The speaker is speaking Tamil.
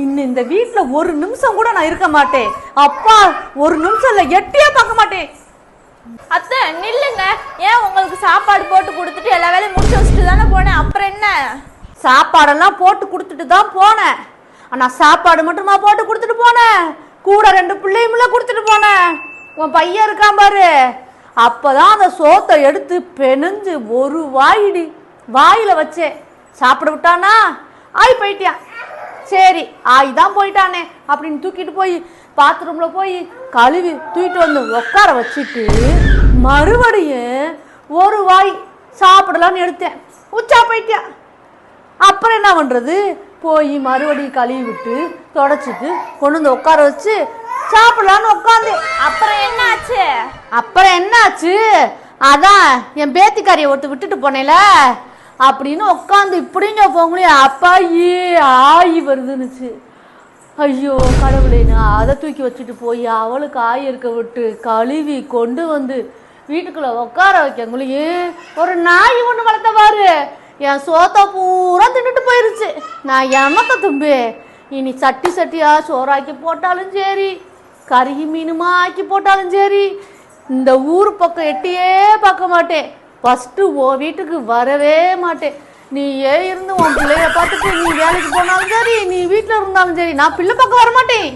இன்னும் இந்த வீட்ல ஒரு நிமிஷம் கூட நான் இருக்க மாட்டேன். அப்பா ஒரு நிமிஷம் இல்ல எட்டியே பார்க்க மாட்டேன். அத்தை நில்லுங்க. ஏன் உங்களுக்கு சாப்பாடு போட்டு கொடுத்துட்டு எல்லா வேலையும் முடிச்சு வச்சுட்டு தானே போனேன்? அப்புறம் என்ன? சாப்பாடெல்லாம் போட்டு கொடுத்துட்டு தான் போனேன். ஆனா சாப்பாடு மட்டுமா போட்டு கொடுத்துட்டு போனேன்? கூட ரெண்டு பிள்ளையுமில்ல கொடுத்துட்டு போனேன். உன் பையன் இருக்கான் பாரு. அப்பதான் அந்த சோத்தை எடுத்து பெனஞ்சு ஒரு வாயிடி வாயில வச்சேன். சாப்பிட விட்டானா? ஆய் போயிட்டியான். சரி ஆய் தான் போயிட்டானே அப்படின்னு தூக்கிட்டு போய் பாத்ரூம்ல போய் கழுவி தூக்கிட்டு வந்து உட்கார வச்சுட்டு மறுபடியும் ஒரு வாய் சாப்பிடலான்னு எடுத்தேன். உச்சா போயிட்டியான் அப்புறம் என்ன பண்ணுறது போய் மறுபடியும் கழுவி விட்டு தொடச்சிட்டு கொண்டு வந்து உட்கார வச்சு சாப்பிடலான்னு உட்காந்து அப்புறம் என்ன ஆச்சு அப்புறம் என்னாச்சு? அதான் என் பேத்திக்காரியை ஒருத்தர் விட்டுட்டு போனேல அப்படின்னு உட்காந்து இப்படிங்க போங்களே அப்பா ஏ ஆயி வருதுன்னுச்சு. ஐயோ கடவுளே நான் அதை தூக்கி வச்சுட்டு போய் அவளுக்கு ஆய் இருக்க விட்டு கழுவி கொண்டு வந்து வீட்டுக்குள்ள உட்கார வைக்கங்குள்ளேயே ஒரு நாய் ஒன்று வளர்த்த பாரு. என் சோத்தை பூரா தின்னுட்டு போயிருச்சு. நான் எமக்க தும்பு இனி சட்டி சட்டியா சோறாக்கி போட்டாலும் சரி கறி மீனுமா ஆக்கி போட்டாலும் சரி இந்த ஊர் பக்கம் எட்டியே பார்க்க மாட்டேன். ஃபஸ்ட்டு ஓ வீட்டுக்கு வரவே மாட்டேன். நீ ஏ இருந்து உன் பிள்ளைய பார்த்துட்டு நீ வேலைக்கு போனாலும் சரி நீ வீட்டில் இருந்தாலும் சரி நான் பிள்ளை பக்கம் வரமாட்டேன்.